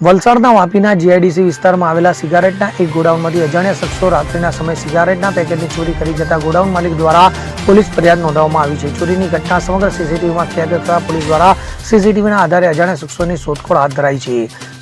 વલસાડના વાપીના જીઆઈડીસી વિસ્તારમાં આવેલા સિગારેટના એક ગોડાઉનમાંથી અજાણ્યા શખ્સો રાત્રિના સમયે સિગારેટના પેકેટની ચોરી કરી જતા ગોડાઉન માલિક દ્વારા પોલીસ ફરિયાદ નોંધાવવામાં આવી છે. ચોરીની ઘટના સમગ્ર સીસીટીવીમાં કેદ થતા પોલીસ દ્વારા સીસીટીવીના આધારે અજાણ્યા શખ્સોની શોધખોળ હાથ ધરાઈ છે.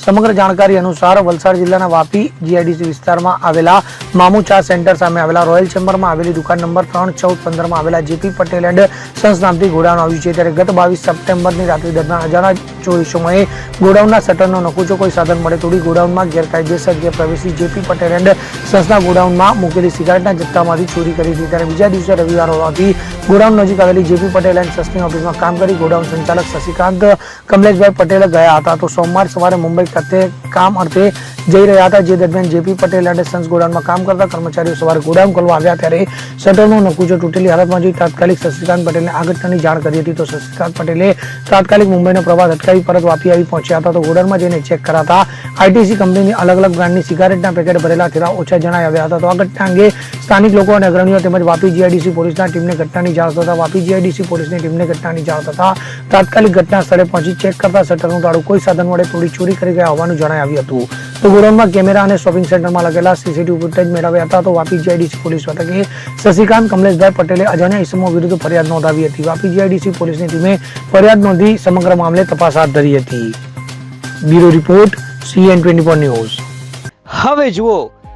સમગ્ર જાણકારી અનુસાર વલસાડ જિલ્લાના વાપી જીઆઈડીસી વિસ્તારમાં આવેલા મામુ ચા સેન્ટર સામે આવેલા રોયલ ચેમ્બરમાં આવેલી દુકાન નંબર ત્રણ ચૌદ પંદરમાં આવેલા જેપી પટેલ એન્ડ સન્સ નામથી ગોડાઉન આવ્યું છે. ત્યારે ગત બાવીસ સપ્ટેમ્બરની રાત્રિ દરમિયાન અજાણા ચોરી સમયે ગોડાઉનના શટરનો નકુચો કોઈ સાધન મળે તોડી ગોડાઉનમાં ગેરકાયદેસર જે પ્રવેશી જેપી પટેલ એન્ડ સન્સના ગોડાઉનમાં મૂકેલી સિગારેટના જથ્થામાંથી ચોરી કરી હતી. ત્યારે બીજા દિવસે રવિવાર હોવાથી ગોડાઉન નજીક આવેલી જેપી પટેલ એન્ડ સસ્તી ઓફિસમાં કામ કરી ગોડાઉન સંચાલક શશિકાંત કમલેશભાઈ પટેલ ગયા હતા. તો સોમવાર સવારે મુંબઈ ખાતે કામ અર્થે જઈ રહ્યા હતા. જે દરમિયાન જેપી પટેલ અને સન્સ ગોડાઉનમાં કામ કરતા કર્મચારીઓ સવારે ગોડાઉન ખોલવા આવ્યા ત્યારે શટરનો નકુચો તૂટેલી હાલતમાં જોઈ તાત્કાલિક શશિકાંત પટેલને આ ઘટનાની જાણ કરી હતી. તો શશિકાંત પટેલે તાત્કાલિક મુંબઈનો પ્રવાસ અટકાવી પરત વાપી આવી પહોંચ્યા હતા. તો ગોડાઉનમાં જઈને ચેક કરાતા આઈટીસી કંપનીની અલગ અલગ બ્રાન્ડની સિગારેટના પેકેટ ભરેલા થેલા ઓછા જણાઈ આવ્યા હતા. તો આ ઘટના અંગે સ્થાનિક લોકો અને અગ્રણીઓ તેમજ વાપી જીઆઈડીસી પોલીસના ટીમને ઘટનાની જાણ થતા વાપી જીઆઈડીસી પોલીસની ટીમને ઘટનાની જાણ થતા તાત્કાલિક ઘટના સ્થળે પહોંચી ચેક કરતા શટરનું તાળું કોઈ સાધન વડે તોડી ચોરી કરી ગયા હોવાનું જણાઈ આવ્યું હતું. તો ગોડાઉનમાં કેમેરા અને શોપિંગ સેન્ટરમાં લગેલા સીસીટીવી ફૂટેજ મેળવ્યા હતા તો વાપી જીઆઈડીસી પોલીસ મથકે શશિકાંત કમલેશભાઈ પટેલે અજાણ્યા ઇસમો વિરુદ્ધ ફરિયાદ નોંધાવી હતી. વાપી જીઆઈડીસી પોલીસની ટીમે ફરિયાદ નોંધી સમગ્ર મામલે તપાસ હાથ ધરી હતી. Bureau report C N twenty news. હવે જુઓ